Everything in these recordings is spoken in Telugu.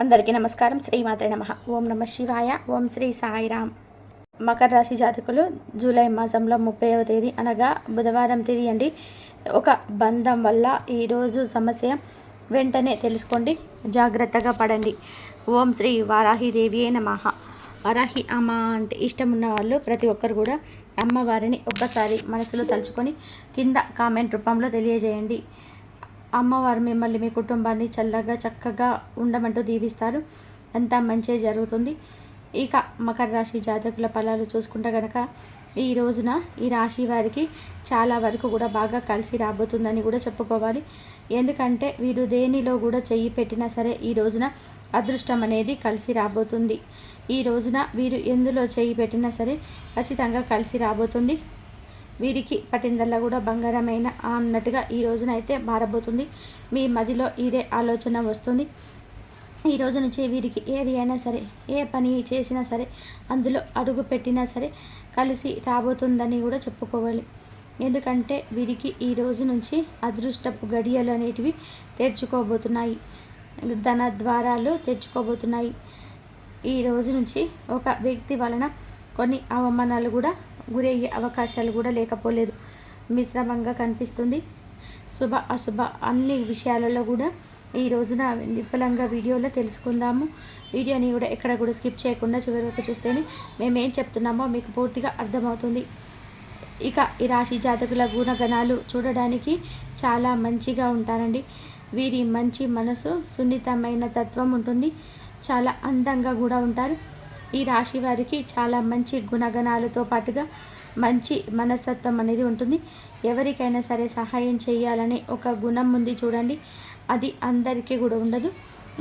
అందరికీ నమస్కారం. శ్రీమాత్రే నమ. ఓం నమ శివాయ. ఓం శ్రీ సాయిరామ్. మకర రాశి జాతకులు జూలై మాసంలో ముప్పైవ తేదీ అనగా బుధవారం తేదీ అండి. ఒక బంధం వల్ల ఈరోజు సమస్య వెంటనే తెలుసుకోండి. జాగ్రత్తగా పడండి. ఓం శ్రీ వారాహిదేవియే నమ. వరాహి అమ్మ అంటే ఇష్టం ఉన్న వాళ్ళు ప్రతి ఒక్కరు కూడా అమ్మవారిని ఒక్కసారి మనసులో తలుచుకొని కింద కామెంట్ రూపంలో తెలియజేయండి. అమ్మవారు మిమ్మల్ని మీ కుటుంబాన్ని చల్లగా చక్కగా ఉండమంటూ దీవిస్తారు. అంతా మంచి జరుగుతుంది. ఇక మకర రాశి జాతకుల ఫలాలు చూసుకుంటే కనుక ఈ రోజున ఈ రాశి వారికి చాలా వరకు కూడా బాగా కలిసి రాబోతుందని కూడా చెప్పుకోవాలి. ఎందుకంటే వీరు దేనిలో కూడా చెయ్యి పెట్టినా సరే ఈ రోజున అదృష్టం అనేది కలిసి రాబోతుంది. ఈ రోజున వీరు ఎందులో చేయి పెట్టినా సరే ఖచ్చితంగా కలిసి రాబోతుంది. వీరికి పటిందల్లా కూడా బంగారమైన అన్నట్టుగా ఈ రోజున అయితే మారబోతుంది. మీ మదిలో ఇదే ఆలోచన వస్తుంది. ఈ రోజు నుంచి వీరికి ఏది అయినా సరే ఏ పని చేసినా సరే అందులో అడుగు పెట్టినా సరే కలిసి రాబోతుందని కూడా చెప్పుకోవాలి. ఎందుకంటే వీరికి ఈ రోజు నుంచి అదృష్టపు గడియలు అనేటివి తెరుచుకోబోతున్నాయి. ధన ద్వారాలు తెరుచుకోబోతున్నాయి. ఈ రోజు నుంచి ఒక వ్యక్తి వలన కొన్ని అవమానాలు కూడా గురయ్యే అవకాశాలు కూడా లేకపోలేదు. మిశ్రమంగా కనిపిస్తుంది. శుభ అశుభ అన్ని విషయాలలో కూడా ఈ రోజున విపులంగా వీడియోలో తెలుసుకుందాము. వీడియోని కూడా ఎక్కడ కూడా స్కిప్ చేయకుండా చివరి వరకు చూస్తేనే మేము ఏం చెప్తున్నామో మీకు పూర్తిగా అర్థమవుతుంది. ఇక ఈ రాశి జాతకుల గుణగణాలు చూడడానికి చాలా మంచిగా ఉంటారండి. వీరి మంచి మనసు సున్నితమైన తత్వం ఉంటుంది. చాలా అందంగా కూడా ఉంటారు. ఈ రాశి వారికి చాలా మంచి గుణగణాలతో పాటుగా మంచి మనస్తత్వం అనేది ఉంటుంది. ఎవరికైనా సరే సహాయం చేయాలనే ఒక గుణం ఉంది చూడండి. అది అందరికీ కూడా ఉండదు.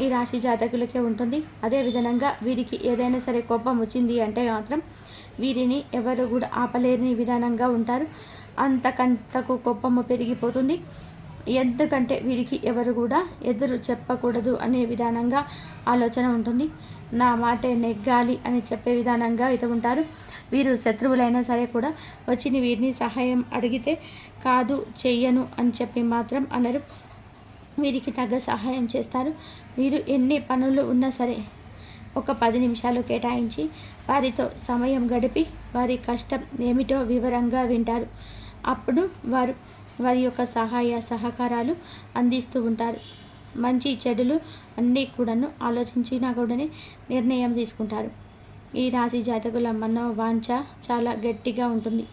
ఈ రాశి జాతకులకే ఉంటుంది. అదే విధంగా వీరికి ఏదైనా సరే కోపం వచ్చింది అంటే మాత్రం వీరిని ఎవరు కూడా ఆపలేని విధానంగా ఉంటారు. అంతకంతకు కోపము పెరిగిపోతుంది. ఎందుకంటే వీరికి ఎవరు కూడా ఎదురు చెప్పకూడదు అనే విధానంగా ఆలోచన ఉంటుంది. నా మాటే నెగ్గాలి అని చెప్పే విధానంగా అయితే ఉంటారు. వీరు శత్రువులైనా సరే కూడా వచ్చిన వీరిని సహాయం అడిగితే కాదు చెయ్యను అని చెప్పి మాత్రం అనరు. వీరికి తగ్గ సహాయం చేస్తారు. వీరు ఎన్ని పనులు ఉన్నా సరే ఒక పది నిమిషాలు కేటాయించి వారితో సమయం గడిపి వారి కష్టం ఏమిటో వివరంగా వింటారు. అప్పుడు వారు వారి యొక్క సహాయ సహకారాలు అందిస్తూ ఉంటారు. మంచి చెడులు అన్నీ కూడాను ఆలోచించినా కూడానే నిర్ణయం తీసుకుంటారు. ఈ రాశి జాతకుల మనోవాంఛ చాలా గట్టిగా ఉంటుంది.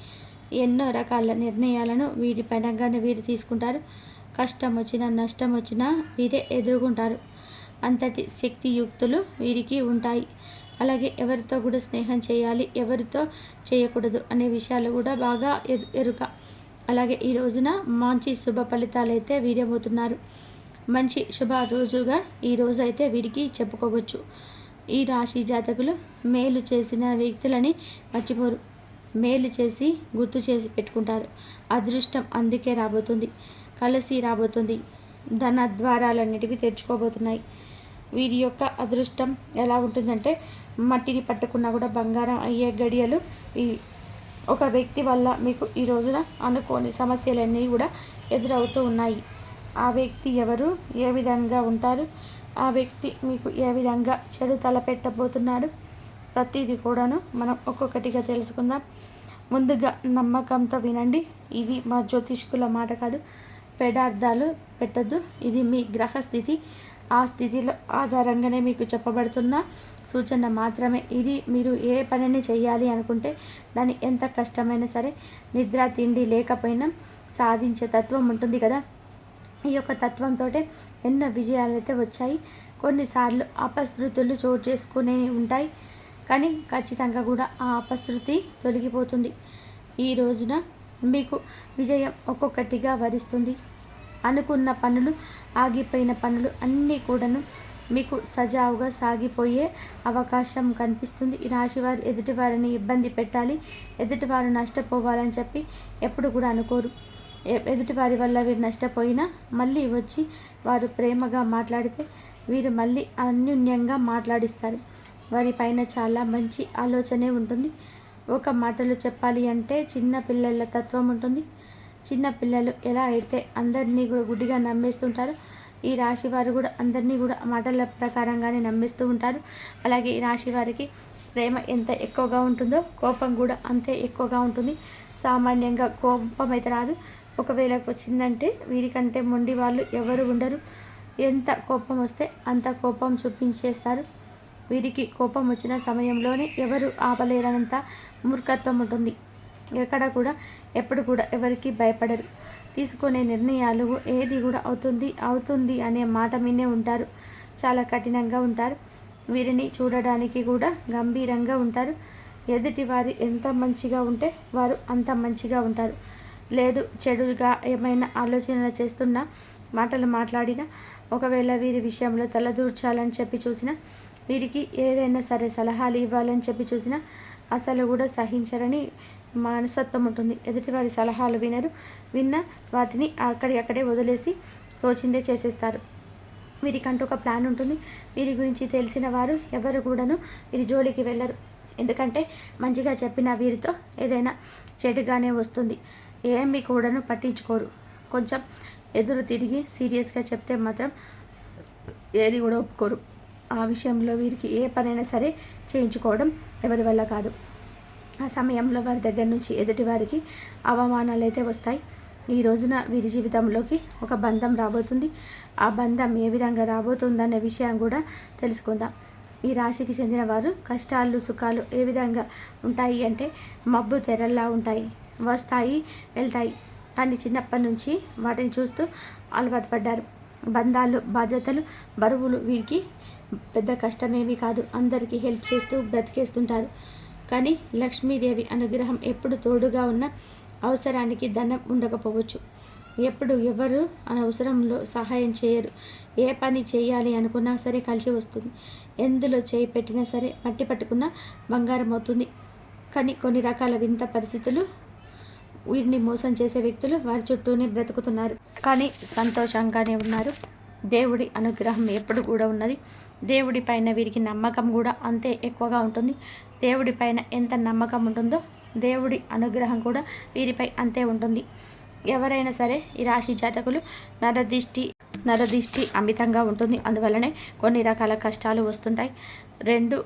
ఎన్నో రకాల నిర్ణయాలను వీరి పైనగానే వీరు తీసుకుంటారు. కష్టం వచ్చినా నష్టం వచ్చినా వీరే ఎదుర్కొంటారు. అంతటి శక్తియుక్తులు వీరికి ఉంటాయి. అలాగే ఎవరితో కూడా స్నేహం చేయాలి ఎవరితో చేయకూడదు అనే విషయాలు కూడా బాగా ఎదు ఎరుక. అలాగే ఈ రోజున మంచి శుభ ఫలితాలు అయితే వీరబోతున్నారు. మంచి శుభ రోజుగా ఈ రోజు అయితే వీరికి చెప్పుకోవచ్చు. ఈ రాశి జాతకులు మేలు చేసిన వ్యక్తులని మర్చిపోరు. మేలు చేసి గుర్తు చేసి పెట్టుకుంటారు. అదృష్టం అందుకే రాబోతుంది. కలిసి రాబోతుంది. ధన ద్వారాలన్నిటివి తెచ్చుకోబోతున్నాయి వీరి యొక్క అదృష్టం ఎలా ఉంటుందంటే మట్టిని పట్టుకున్నా కూడా బంగారం అయ్యే గడియలు ఈ ఒక వ్యక్తి వల్ల మీకు ఈ రోజున అనుకోని సమస్యలన్నీ కూడా ఎదురవుతూ ఉన్నాయి. ఆ వ్యక్తి ఎవరు? ఏ విధంగా ఉంటారు? ఆ వ్యక్తి మీకు ఏ విధంగా చెడు తలపెట్టబోతున్నాడు? ప్రతిదీ కూడాను మనం ఒక్కొక్కటిగా తెలుసుకుందాం. ముందుగా నమ్మకంతో వినండి. ఇది మా జ్యోతిష్కుల మాట కాదు. పెడార్థాలు పెట్టద్దు. ఇది మీ గ్రహస్థితి. ఆ స్థితిలో ఆధారంగానే మీకు చెప్పబడుతున్న సూచన మాత్రమే. ఇది మీరు ఏ పనిని చేయాలి అనుకుంటే దాన్ని ఎంత కష్టమైనా సరే నిద్ర తిండి లేకపోయినా సాధించే తత్వం ఉంటుంది కదా. ఈ యొక్క తత్వంతో ఎన్నో విజయాలు అయితే వచ్చాయి. కొన్నిసార్లు అపశృతులు చోటు చేసుకునే ఉంటాయి. కానీ ఖచ్చితంగా కూడా ఆ అపశృతి తొలగిపోతుంది. ఈ రోజున మీకు విజయం ఒక్కొక్కటిగా వరిస్తుంది. అనుకున్న పనులు ఆగిపోయిన పనులు అన్నీ కూడాను మీకు సజావుగా సాగిపోయే అవకాశం కనిపిస్తుంది. ఈ రాశివారు ఎదుటివారిని ఇబ్బంది పెట్టాలి ఎదుటివారు నష్టపోవాలని చెప్పి ఎప్పుడు కూడా అనుకోరు. ఎదుటివారి వల్ల వీరు నష్టపోయినా మళ్ళీ వచ్చి వారు ప్రేమగా మాట్లాడితే వీరు మళ్ళీ అన్యూన్యంగా మాట్లాడిస్తారు. వారి పైన చాలా మంచి ఆలోచనే ఉంటుంది. ఒక మాటలో చెప్పాలి అంటే చిన్న పిల్లల తత్వం ఉంటుంది. చిన్న పిల్లలు ఎలా అయితే అందరినీ కూడా గుడ్డిగా నమ్మేస్తుంటారు ఈ రాశి వారు కూడా అందరినీ కూడా మాటల ప్రకారంగానే నమ్మిస్తూ ఉంటారు. అలాగే ఈ రాశి వారికి ప్రేమ ఎంత ఎక్కువగా ఉంటుందో కోపం కూడా అంతే ఎక్కువగా ఉంటుంది. సామాన్యంగా కోపం అయితే రాదు. ఒకవేళ వచ్చిందంటే వీరికంటే మొండి వాళ్ళు ఎవరు ఉండరు. ఎంత కోపం వస్తే అంత కోపం చూపించేస్తారు. వీరికి కోపం వచ్చిన సమయంలోనే ఎవరు ఆపలేరనంత మూర్ఖత్వం ఉంటుంది. ఎక్కడ కూడా ఎప్పుడు కూడా ఎవరికి భయపడరు. తీసుకునే నిర్ణయాలు ఏది కూడా అవుతుంది అవుతుంది అనే మాట మీనే ఉంటారు. చాలా కఠినంగా ఉంటారు. వీరిని చూడడానికి కూడా గంభీరంగా ఉంటారు. ఎదుటి వారు ఎంత మంచిగా ఉంటే వారు అంత మంచిగా ఉంటారు. లేదు చెడుగా ఏమైనా ఆలోచనలు చేస్తున్నా మాటలు మాట్లాడినా ఒకవేళ వీరి విషయంలో తలదూర్చాలని చెప్పి చూసినా వీరికి ఏదైనా సరే సలహాలు ఇవ్వాలని చెప్పి చూసినా అసలు కూడా సహించరని మనసత్వం ఉంటుంది. ఎదుటివారి సలహాలు వినరు. విన్న వాటిని అక్కడి అక్కడే వదిలేసి తోచిందే చేసేస్తారు. వీరికంటూ ఒక ప్లాన్ ఉంటుంది. వీరి గురించి తెలిసిన వారు ఎవరు కూడాను వీరి జోలికి వెళ్ళరు. ఎందుకంటే మంచిగా చెప్పిన వీరితో ఏదైనా చెడుగానే వస్తుంది. ఏమి కూడాను పట్టించుకోరు. కొంచెం ఎదురు తిరిగి సీరియస్గా చెప్తే మాత్రం ఏది కూడా ఒప్పుకోరు. ఆ విషయంలో వీరికి ఏ పనైనా సరే చేయించుకోవడం ఎవరి వల్ల కాదు. ఆ సమయంలో వారి దగ్గర నుంచి ఎదుటి వారికి అవమానాలు అయితే వస్తాయి. ఈ రోజున వీరి జీవితంలోకి ఒక బంధం రాబోతుంది. ఆ బంధం ఏ విధంగా రాబోతుందనే విషయం కూడా తెలుసుకుందాం. ఈ రాశికి చెందిన వారు కష్టాలు సుఖాలు ఏ విధంగా ఉంటాయి అంటే మబ్బు తెరల్లా ఉంటాయి వస్తాయి వెళ్తాయి కానీ చిన్నప్పటి నుంచి వాటిని చూస్తూ అలవాటు పడ్డారు. బంధాలు బాధ్యతలు బరువులు వీరికి పెద్ద కష్టమేమీ కాదు. అందరికీ హెల్ప్ చేస్తూ బ్రతికేస్తుంటారు. కానీ లక్ష్మీదేవి అనుగ్రహం ఎప్పుడు తోడుగా ఉన్న అవసరానికి ధనం ఉండకపోవచ్చు. ఎప్పుడు ఎవరు అనవసరంలో సహాయం చేయరు. ఏ పని చేయాలి అనుకున్నా సరే కలిసి వస్తుంది. ఎందులో చేయి పెట్టినా సరే మట్టి పట్టుకున్నా బంగారం అవుతుంది. కానీ కొన్ని రకాల వింత పరిస్థితులు వీరిని మోసం చేసే వ్యక్తులు వారి చుట్టూనే బ్రతుకుతున్నారు. కానీ సంతోషంగానే ఉన్నారు. దేవుడి అనుగ్రహం ఎప్పుడు కూడా ఉన్నది. దేవుడి పైన వీరికి నమ్మకం కూడా అంతే ఎక్కువగా ఉంటుంది. దేవుడి పైన ఎంత నమ్మకం ఉంటుందో దేవుడి అనుగ్రహం కూడా వీరిపై అంతే ఉంటుంది. ఎవరైనా సరే ఈ రాశి జాతకులు నరదిష్టి నరదిష్టి అమితంగా ఉంటుంది. అందువల్లనే కొన్ని రకాల కష్టాలు వస్తుంటాయి. రెండు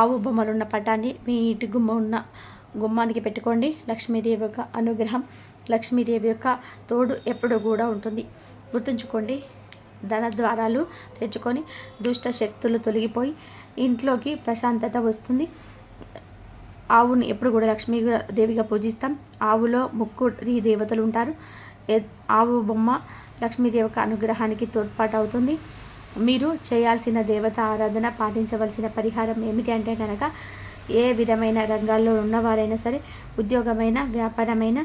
ఆవు బొమ్మలున్న పటాన్ని మీ ఇంటి గుమ్మ ఉన్న గుమ్మానికి పెట్టుకోండి. లక్ష్మీదేవి యొక్క అనుగ్రహం లక్ష్మీదేవి యొక్క తోడు ఎప్పుడు కూడా ఉంటుంది. గుర్తుంచుకోండి ధన ద్వారాలు తెచ్చుకొని దుష్ట శక్తులు తొలగిపోయి ఇంట్లోకి ప్రశాంతత వస్తుంది. ఆవుని ఎప్పుడు కూడా లక్ష్మీ దేవిగా పూజిస్తాం. ఆవులో ముక్కురి దేవతలు ఉంటారు. ఆవు బొమ్మ లక్ష్మీదేవి అనుగ్రహానికి తోడ్పాటు అవుతుంది మీరు చేయాల్సిన దేవత ఆరాధన పాటించవలసిన పరిహారం ఏమిటి అంటే కనుక ఏ విధమైన రంగాల్లో ఉన్నవారైనా సరే ఉద్యోగమైన వ్యాపారమైన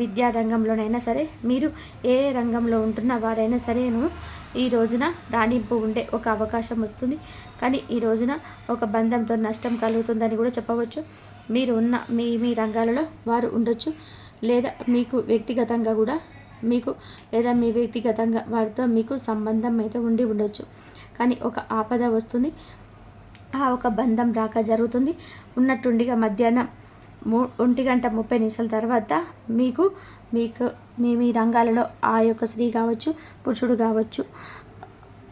విద్యా రంగంలోనైనా సరే మీరు ఏ రంగంలో ఉంటున్న వారైనా సరేను ఈ రోజున రాణింపు ఉండే ఒక అవకాశం వస్తుంది. కానీ ఈ రోజున ఒక బంధంతో నష్టం కలుగుతుందని కూడా చెప్పవచ్చు. మీరు ఉన్న మీ మీ రంగాలలో వారు ఉండొచ్చు. లేదా మీకు వ్యక్తిగతంగా కూడా మీకు లేదా మీ వ్యక్తిగతంగా వారితో మీకు సంబంధం అయితే ఉండి ఉండొచ్చు. కానీ ఒక ఆపద వస్తుంది. ఆ ఒక బంధం రాక జరుగుతుంది. ఉన్నట్టుండిగా మధ్యాహ్నం మూ ఒంటి గంట ముప్పై నిమిషాల తర్వాత మీకు మీకు మీ మీ రంగాలలో ఆ యొక్క స్త్రీ కావచ్చు పురుషుడు కావచ్చు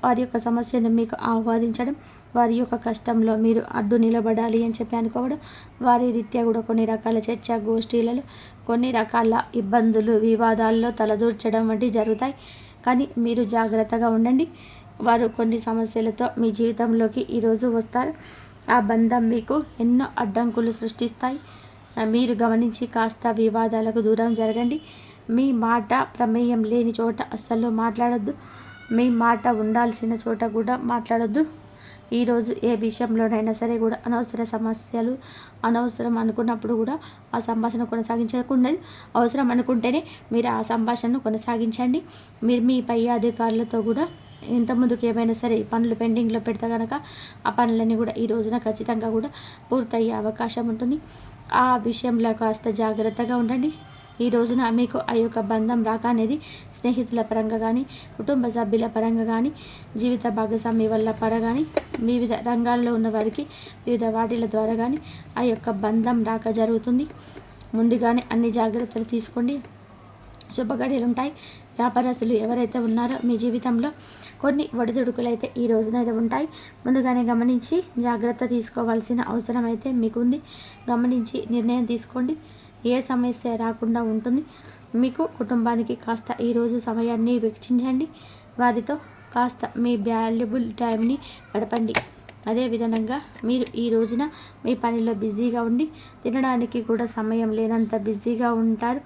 వారి యొక్క సమస్యను మీకు ఆహ్వాదించడం వారి యొక్క కష్టంలో మీరు అడ్డు నిలబడాలి అని చెప్పి అనుకోవడం వారి రీత్యా కూడా కొన్ని రకాల చర్చ గోష్ఠీలలో కొన్ని రకాల ఇబ్బందులు వివాదాల్లో తలదూర్చడం వంటివి జరుగుతాయి. కానీ మీరు జాగ్రత్తగా ఉండండి. వారు కొన్ని సమస్యలతో మీ జీవితంలోకి ఈరోజు వస్తారు. ఆ బంధం మీకు ఎన్నో అడ్డంకులు సృష్టిస్తాయి. మీరు గమనించి కాస్త వివాదాలకు దూరం జరగండి. మీ మాట ప్రమేయం లేని చోట అస్సలు మాట్లాడొద్దు. మీ మాట ఉండాల్సిన చోట కూడా మాట్లాడద్దు. ఈరోజు ఏ విషయంలోనైనా సరే కూడా అనవసర సమస్యలు అనవసరం అనుకున్నప్పుడు కూడా ఆ సంభాషణ కొనసాగించకుండా అవసరం అనుకుంటేనే మీరు ఆ సంభాషణను కొనసాగించండి. మీరు మీ పై అధికారులతో కూడా ఇంత ముందుకు ఏమైనా సరే పనులు పెండింగ్లో పెడితే కనుక ఆ పనులన్నీ కూడా ఈ రోజున ఖచ్చితంగా కూడా పూర్తయ్యే అవకాశం ఉంటుంది. ఆ విషయంలో కాస్త జాగ్రత్తగా ఉండండి. ఈ రోజున మీకు ఆ యొక్క బంధం రాక అనేది స్నేహితుల పరంగా కానీ కుటుంబ సభ్యుల పరంగా కానీ జీవిత భాగస్వామి వల్ల పర కానీ వివిధ రంగాల్లో ఉన్న వారికి వివిధ వాటిల ద్వారా కానీ ఆ యొక్క బంధం రాక జరుగుతుంది. ముందుగానే అన్ని జాగ్రత్తలు తీసుకోండి. శుభగడియలు ఉంటాయి. వ్యాపారస్తులు ఎవరైతే ఉన్నారో మీ జీవితంలో కొన్ని ఒడిదుడుకులు అయితే ఈ రోజున అయితే ఉంటాయి. ముందుగానే గమనించి జాగ్రత్త తీసుకోవాల్సిన అవసరం అయితే మీకు ఉంది గమనించి నిర్ణయం తీసుకోండి. ఏ సమస్య రాకుండా ఉంటుంది. మీకు కుటుంబానికి కాస్త ఈరోజు సమయాన్ని వెచ్చించండి. వారితో కాస్త మీ వాల్యుబుల్ టైంని గడపండి. అదే విధంగా మీరు ఈ రోజున మీ పనిలో బిజీగా ఉండి తినడానికి కూడా సమయం లేనంత బిజీగా ఉంటారు.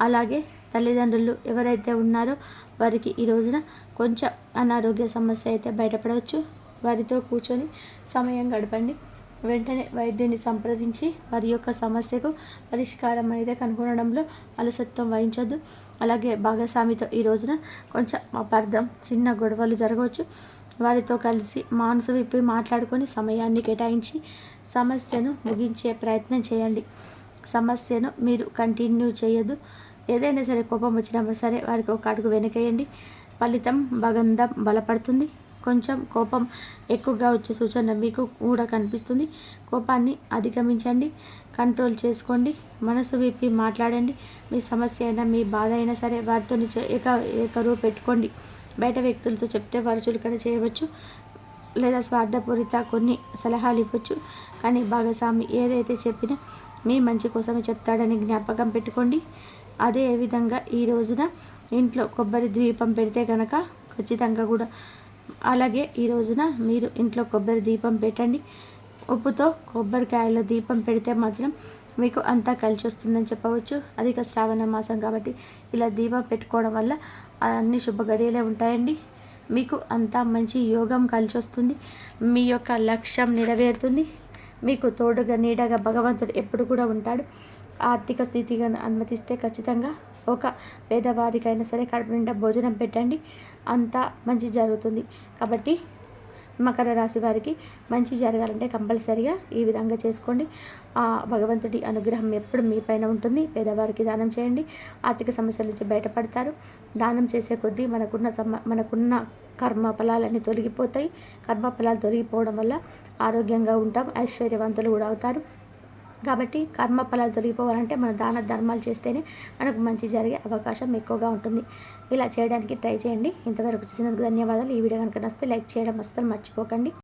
అలాగే తల్లిదండ్రులు ఎవరైతే ఉన్నారో వారికి ఈ రోజున కొంచెం అనారోగ్య సమస్య అయితే బయటపడవచ్చు. వారితో కూర్చొని సమయం గడపండి. వెంటనే వైద్యుని సంప్రదించి వారి యొక్క సమస్యకు పరిష్కారం అనేది కనుగొనడంలో అలసత్వం వహించొద్దు. అలాగే భాగస్వామితో ఈ రోజున కొంచెం అపార్థం చిన్న గొడవలు జరగవచ్చు. వారితో కలిసి మానసు విప్పి మాట్లాడుకొని సమయాన్ని కేటాయించి సమస్యను ముగించే ప్రయత్నం చేయండి. సమస్యను మీరు కంటిన్యూ చేయొద్దు. ఏదైనా సరే కోపం వచ్చినా సరే వారికి ఒక అడుగు వెనకేయండి. ఫలితం భగంధం బలపడుతుంది. కొంచెం కోపం ఎక్కువగా వచ్చే సూచన మీకు కూడా కనిపిస్తుంది. కోపాన్ని అధిగమించండి కంట్రోల్ చేసుకోండి మనసు విప్పి మాట్లాడండి. మీ సమస్య అయినా మీ బాధ అయినా సరే వారితో ఏక ఏకరువు పెట్టుకోండి. బయట వ్యక్తులతో చెప్తే వారు చులకన చేయవచ్చు లేదా స్వార్థపూరిత కొన్ని సలహాలు ఇవ్వచ్చు. కానీ భాగస్వామి ఏదైతే చెప్పినా మీ మంచి కోసమే చెప్తాడని జ్ఞాపకం పెట్టుకోండి. అదే విధంగా ఈ రోజున ఇంట్లో కొబ్బరి ద్వీపం పెడితే కనుక ఖచ్చితంగా కూడా అలాగే ఈ రోజున మీరు ఇంట్లో కొబ్బరి దీపం పెట్టండి. ఉప్పుతో కొబ్బరికాయలో దీపం పెడితే మాత్రం మీకు అంతా కలిసి వస్తుందని చెప్పవచ్చు. అధిక శ్రావణ మాసం కాబట్టి ఇలా దీపం పెట్టుకోవడం వల్ల అన్ని శుభ గడియలే ఉంటాయండి. మీకు అంతా మంచి యోగం కలిసి వస్తుంది. మీ యొక్క లక్ష్యం నెరవేరుతుంది. మీకు తోడుగా నీడగా భగవంతుడు ఎప్పుడు కూడా ఉంటాడు. ఆర్థిక స్థితిగా అనుమతిస్తే ఖచ్చితంగా ఒక పేదవారికైనా సరే కడుపు నిండా భోజనం పెట్టండి. అంతా మంచి జరుగుతుంది. కాబట్టి మకర రాశి వారికి మంచి జరగాలంటే కంపల్సరిగా ఈ విధంగా చేసుకోండి. ఆ భగవంతుడి అనుగ్రహం ఎప్పుడు మీ పైన ఉంటుంది. పేదవారికి దానం చేయండి. ఆర్థిక సమస్యల నుంచి బయటపడతారు. దానం చేసే కొద్దీ మనకున్న సమ మనకున్న కర్మ ఫలాలన్నీ తొలగిపోతాయి. కర్మ ఫలాలు తొలగిపోవడం వల్ల ఆరోగ్యంగా ఉంటాం. ఐశ్వర్యవంతులు కూడా అవుతారు. కాబట్టి కర్మ ఫలాలు తొలగిపోవాలంటే మన దాన ధర్మాలు చేస్తేనే మనకు మంచి జరిగే అవకాశం ఎక్కువగా ఉంటుంది. ఇలా చేయడానికి ట్రై చేయండి. ఇంతవరకు చూసినందుకు ధన్యవాదాలు. ఈ వీడియో కనుక నస్తే లైక్ చేయడం అస్సలు మర్చిపోకండి.